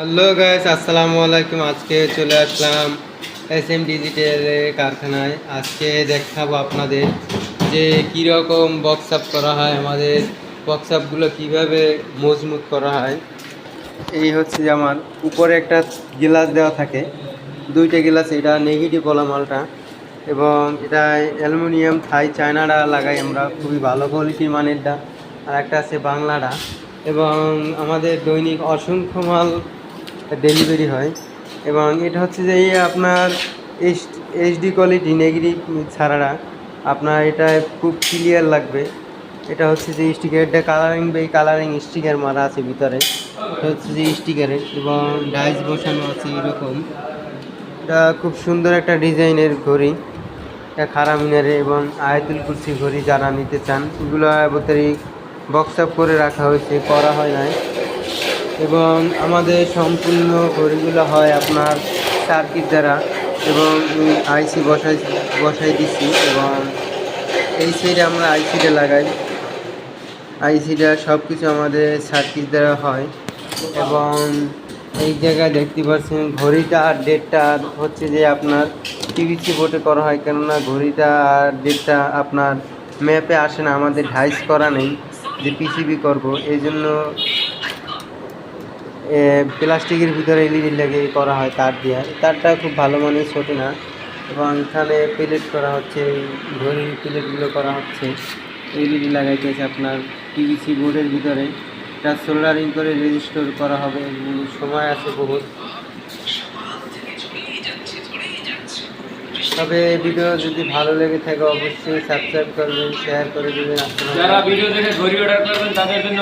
Hello guys আসসালামু আলাইকুম আজকে চলে আসলাম এস এম ডিজিটালের কারখানায় আজকে দেখাবো আপনাদের যে কীরকম বক্স আপ করা হয় আমাদের বক্স আপগুলো কীভাবে মজবুত করা হয় এই হচ্ছে যে আমার উপরে একটা গ্লাস দেওয়া থাকে দুইটা গ্লাস এটা নেগেটিভ বলা মালটা এবং এটা অ্যালুমিনিয়াম থাই চায়নাটা লাগাই আমরা খুবই ভালো কোয়ালিটির মানেরটা আর একটা আছে বাংলাটা এবং আমাদের দৈনিক অসংখ্য মাল ডেলিভারি হয়। এবং এটা হচ্ছে যে এই আপনার এইচ এইচডি কোয়ালিটি নেগেটিভ ছাড়াটা আপনার এটা খুব ক্লিয়ার লাগবে। এটা হচ্ছে যে স্টিকারটা কালারিং এই কালারিং স্টিকার মারা আছে ভিতরে। এটা হচ্ছে যে স্টিকারের এবং ডাইস বসানো আছে এরকম। এটা খুব সুন্দর একটা ডিজাইনের ঘড়ি। এটা খারাপ মিনারে এবং আয়াতুল কুরসি ঘড়ি যারা নিতে চান, এগুলো ভিতরে বক্স আপ করে রাখা হয়েছে, করা হয় নাই। এবং আমাদের সম্পূর্ণ ঘড়িগুলো হয় আপনার সার্কিট দ্বারা এবং আইসি বসাই বসাই দিচ্ছি এবং এই সাইডে আমরা আইসিটা লাগাই। আইসিটা সব কিছু আমাদের সার্কিট দ্বারা হয় এবং এই জায়গায় দেখতে পাচ্ছেন ঘড়িটা আর ডেটটা হচ্ছে যে আপনার টিভিসি বোর্ডে করা হয় কেননা ঘড়িটা আর ডেটটা আপনার ম্যাপে আসে না, আমাদের ঢাইস করা নেই যে পিসিবি করব। এই জন্য প্লাস্টিকের ভিতরে এলইডি লাগিয়ে করা হয়, তার দিয়ে। তারটা খুব ভালো মানের, ছোটো না। এবং এখানে প্লেট করা হচ্ছে ঘড়ির প্লেটগুলো করা হচ্ছে। এলইডি লাগাইতেছে আপনার টিভিসি বোর্ডের ভিতরে। এটা সোল্ডারিং করে রেজিস্টোর করা হবে সময় আছে বহুত। তবে ভিডিও যদি ভালো লেগে থাকে, অবশ্যই সাবস্ক্রাইব করবেন শেয়ার করে দেবেন। যারা ভিডিও দেখে ঘড়ি অর্ডার করবেন, তাদের জন্য